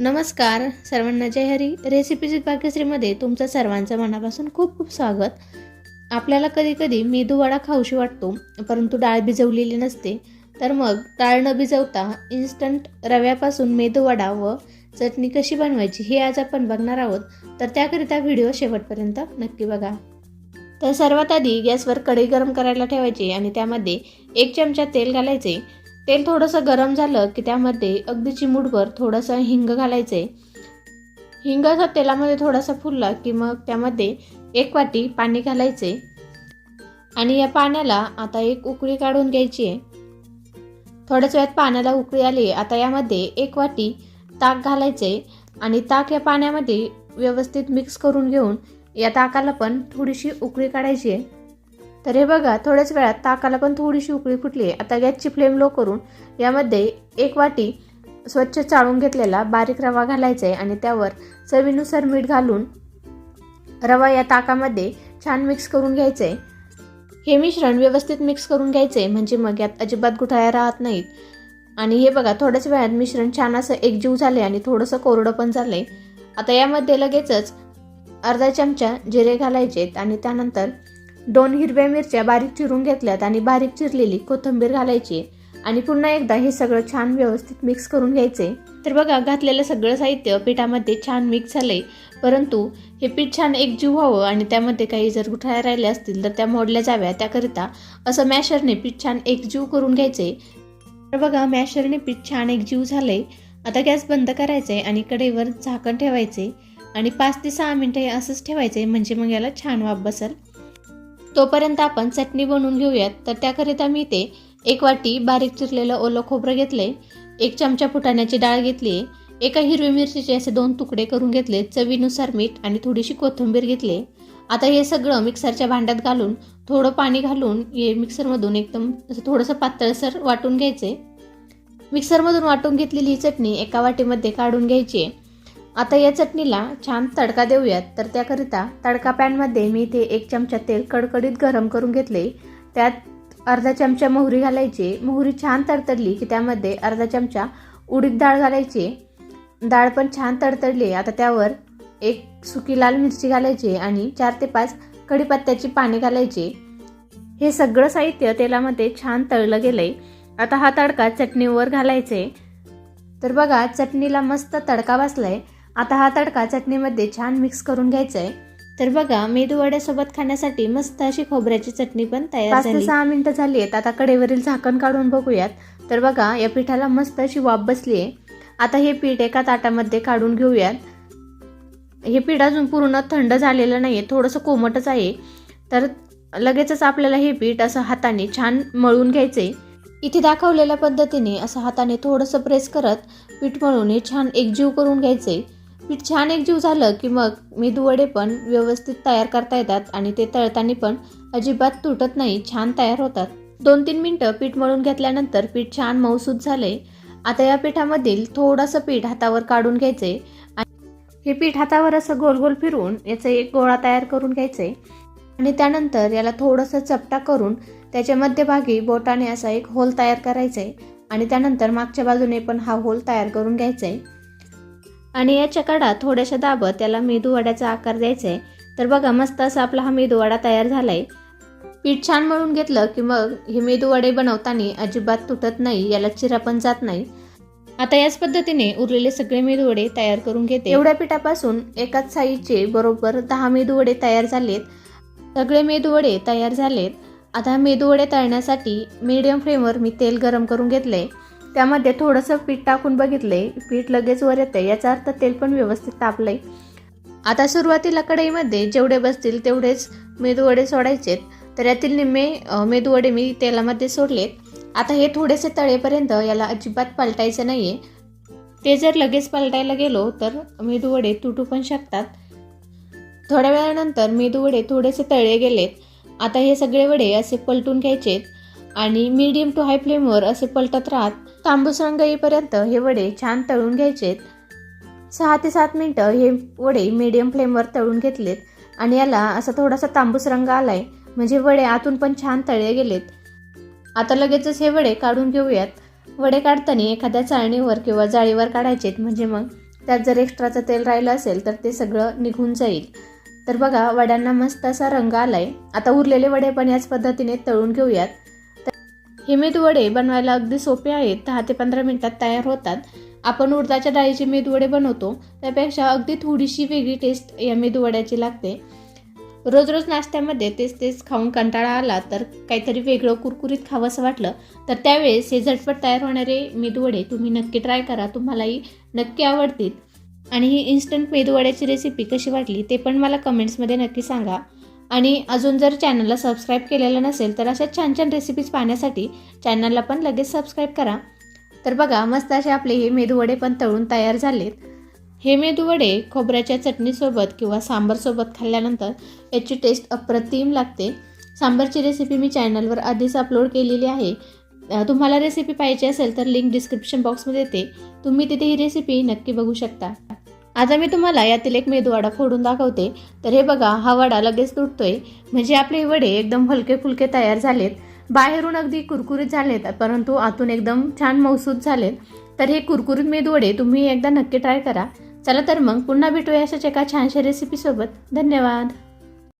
नमस्कार सर्वांना जय हरी. रेसिपीज भाग्यश्रीमध्ये तुमचं सर्वांचं मनापासून खूप खूप स्वागत. आपल्याला कधी कधी मेदूवडा खाऊशी वाटतो परंतु डाळ भिजवलेली नसते. तर मग डाळ न भिजवता इन्स्टंट रव्यापासून मेदूवडा व चटणी कशी बनवायची हे आज आपण बघणार आहोत. तर त्याकरिता व्हिडिओ शेवटपर्यंत नक्की बघा. तर सर्वात आधी गॅसवर कढई गरम करायला ठेवायची आणि त्यामध्ये एक चमचा तेल घालायचे. तेल थोडंसं गरम झालं की त्यामध्ये अगदी चिमूटभर थोडंसं हिंग घालायचे. हिंग जर तेलामध्ये थोडासा फुलला की मग त्यामध्ये एक वाटी पाणी घालायचे. आणि या पाण्याला आता एक उकळी काढून घ्यायची आहे. थोड्याच वेळात पाण्याला उकळी आली. आता यामध्ये एक वाटी ताक घालायचे आणि ताक या पाण्यामध्ये व्यवस्थित मिक्स करून घेऊन या ताकाला पण थोडीशी उकळी काढायची आहे. तर हे बघा थोड्याच वेळात ताकाला पण थोडीशी उकळी फुटली आहे. आता गॅसची फ्लेम लो करून यामध्ये एक वाटी स्वच्छ चाळून घेतलेला बारीक रवा घालायचा आहे आणि त्यावर चवीनुसार मीठ घालून रवा या ताकामध्ये छान मिक्स करून घ्यायचं आहे. हे मिश्रण व्यवस्थित मिक्स करून घ्यायचं आहे म्हणजे मग यात अजिबात गुठाया राहत नाहीत. आणि हे बघा थोड्याच वेळात मिश्रण छान असं एकजीव झाले आणि थोडंसं कोरडं पण झालं आहे आता यामध्ये लगेचच अर्धा चमचा जिरे घालायचे आणि त्यानंतर दोन हिरव्या मिरच्या बारीक चिरून घेतल्यात आणि बारीक चिरलेली कोथिंबीर घालायची आणि पुन्हा एकदा हे सगळं छान व्यवस्थित मिक्स करून घ्यायचे. तर बघा घातलेलं सगळं साहित्य पिठामध्ये छान मिक्स झाले परंतु हे पीठ छान एकजीव व्हावं आणि त्यामध्ये काही जर गुठळ्या राहिल्या असतील तर त्या मोडल्या जाव्या त्याकरिता असं मॅशरने पीठ छान एकजीव करून घ्यायचे. तर बघा मॅशरने पीठ छान एकजीव झाले आता गॅस बंद करायचे आणि कढईवर झाकण ठेवायचे आणि पाच ते सहा मिनटं हे असंच ठेवायचे म्हणजे मग याला छान वाफ बसेल तोपर्यंत आपण चटणी बनवून घेऊयात. तर त्याकरिता मी ते एक वाटी बारीक चिरलेलं ओलं खोबरं घेतले एक चमचा फुटाण्याची डाळ घेतली एका हिरवी मिरचीचे असे दोन तुकडे करून घेतले. चवीनुसार मीठ आणि थोडीशी कोथिंबीर घेतली आता हे सगळं मिक्सरच्या भांड्यात घालून थोडं पाणी घालून हे मिक्सरमधून एकदम असं थोडंसं पातळसर वाटून घ्यायचे मिक्सरमधून वाटून घेतलेली ही चटणी एका वाटीमध्ये काढून घ्यायची आता या चटणीला छान तडका देऊयात. तर त्याकरिता तडका पॅनमध्ये मी इथे एक चमचा तेल कडकडीत गरम करून घेतले. त्यात अर्धा चमचा मोहरी घालायची. मोहरी छान तडतडली की त्यामध्ये अर्धा चमचा उडीद डाळ घालायची. डाळ पण छान तडतडली. आता त्यावर एक सुकी लाल मिरची घालायची आणि चार ते पाच कढीपत्त्याची पाने घालायची. हे सगळं साहित्य तेलामध्ये छान तळलं गेलंय. आता हा तडका चटणीवर घालायचे तर बघा चटणीला मस्त तडका बसलाय. आता हा तडका चटणीमध्ये छान मिक्स करून घ्यायचा आहे तर बघा मेदू वड्यासोबत खाण्यासाठी मस्त अशी खोबऱ्याची चटणी पण तयार ते सहा मिनिटं झाली आहेत. आता कडेवरील झाकण काढून बघूयात. तर बघा या पिठाला मस्त अशी वाफ बसली आहे आता हे पीठ एका ताटामध्ये काढून घेऊयात. हे पीठ अजून पूर्ण थंड झालेलं नाही आहे थोडंसं कोमटच आहे. तर लगेचच आपल्याला हे पीठ असं हाताने छान मळून घ्यायचे इथे दाखवलेल्या पद्धतीने असं हाताने थोडंसं प्रेस करत पीठ मळून हे छान एकजीव करून घ्यायचे पीठ छान एकजीव झालं की मग मेदू वडे पण व्यवस्थित तयार करता येतात आणि ते तळताना पण अजिबात तुटत नाही छान तयार होतात. दोन तीन मिनटं पीठ मळून घेतल्यानंतर पीठ छान मऊसूत झाले आता या पिठामधील थोडंसं पीठ हातावर काढून घ्यायचे हे पीठ हातावर असं गोल गोल फिरवून याचा एक गोळा तयार करून घ्यायचे आणि त्यानंतर याला थोडंसं चपटा करून त्याच्या मध्यभागी बोटाने असा एक होल तयार करायचा आहे आणि त्यानंतर मागच्या बाजूने पण हा होल तयार करून घ्यायचा आहे आणि याच्या चकाडा थोड्याशा दाबत त्याला मेदूवड्याचा आकार द्यायचा आहे तर बघा मस्त असा आपला हा मेदूवडा तयार झाला आहे पीठ छान मळून घेतलं की मग हे मेदूवडे बनवताना अजिबात तुटत नाही याला चिरा पण जात नाही. आता याच पद्धतीने उरलेले सगळे मेदूवडे तयार करून घेते. एवढ्या पिठापासून एकाच साईजचे बरोबर दहा मेदूवडे तयार झालेत. सगळे मेदूवडे तयार झालेत. आता मेदूवडे तळण्यासाठी मीडियम फ्लेमवर मी तेल गरम करून घेतले त्यामध्ये थोडंसं पीठ टाकून बघितले. पीठ लगेच वर येते याचा अर्थ तेल पण व्यवस्थित तापलंय. आता सुरुवातीला कढईमध्ये जेवढे बसतील तेवढेच मेदूवडे सोडायचेत तर यातील निम्मे मेदूवडे मी तेलामध्ये सोडलेत आता हे थोडेसे तळेपर्यंत याला अजिबात पलटायचं नाहीये. ते जर लगेच पलटायला गेलो तर मेदूवडे तुटू पण शकतात. थोड्या वेळानंतर मेदूवडे थोडेसे तळे गेलेत. आता हे सगळे वडे असे पलटून घ्यायचेत. आणि मीडियम टू हाय फ्लेमवर असे पलटत राहत. तांबूस रंग येईपर्यंत हे वडे छान तळून घ्यायचेत. सहा ते सात मिनटं हे वडे मीडियम फ्लेमवर तळून घेतलेत आणि याला असा थोडासा तांबूस रंग आलाय म्हणजे वडे आतून पण छान तळले गेलेत. आता लगेचच हे वडे काढून घेऊयात. वडे काढताना एखाद्या चाळणीवर किंवा जाळीवर काढायचेत म्हणजे मग त्यात जर एक्स्ट्राचं तेल राहिलं असेल तर ते सगळं निघून जाईल. तर बघा वड्यांना मस्त असा रंग आलाय. आता उरलेले वडे पण याच पद्धतीने तळून घेऊयात. हे मेदवडे बनवायला अगदी सोपे आहेत. दहा ते पंधरा मिनिटात तयार होतात. आपण उडदाच्या डाळीचे मेदवडे बनवतो. त्यापेक्षा अगदी थोडीशी वेगळी टेस्ट या मेदूवड्याची लागते. रोज रोज नाश्त्यामध्ये तेच तेच खाऊन कंटाळा आला तर काहीतरी वेगळं कुरकुरीत खावंसं वाटलं तर त्यावेळेस हे झटपट तयार होणारे मेदवडे तुम्ही नक्की ट्राय करा. तुम्हालाही नक्की आवडतील. आणि ही इन्स्टंट मेदुवड्याची रेसिपी कशी वाटली ते पण मला कमेंट्समध्ये नक्की सांगा. आणि अजून जर चॅनलला सबस्क्राईब केलेलं नसेल तर अशा छान छान रेसिपीज पाहण्यासाठी चॅनलला पण लगेच सबस्क्राईब करा. तर बघा मस्त असे आपले हे मेदूवडे पण तळून तयार झालेत. हे मेदूवडे खोबऱ्याच्या चटणीसोबत किंवा सांबारसोबत खाल्ल्यानंतर याची टेस्ट अप्रतिम लागते. सांबारची रेसिपी मी चॅनलवर आधीच अपलोड केलेली आहे. तुम्हाला रेसिपी पाहिजे असेल तर लिंक डिस्क्रिप्शन बॉक्समध्ये येते. तुम्ही तिथे ही रेसिपी नक्की बघू शकता. आता मी तुम्हाला यातील एक मेदूवडा फोडून दाखवते. तर हे बघा हा वडा लगेच तुटतोय. म्हणजे आपले वडे एकदम हलके फुलके तयार झालेत. बाहेरून अगदी कुरकुरीत झालेत परंतु आतून एकदम छान मौसूद झालेत. तर हे कुरकुरीत मेदवडे तुम्ही एकदा नक्की ट्राय करा. चला तर मग पुन्हा भेटूया अशाच एका छानशा रेसिपीसोबत धन्यवाद.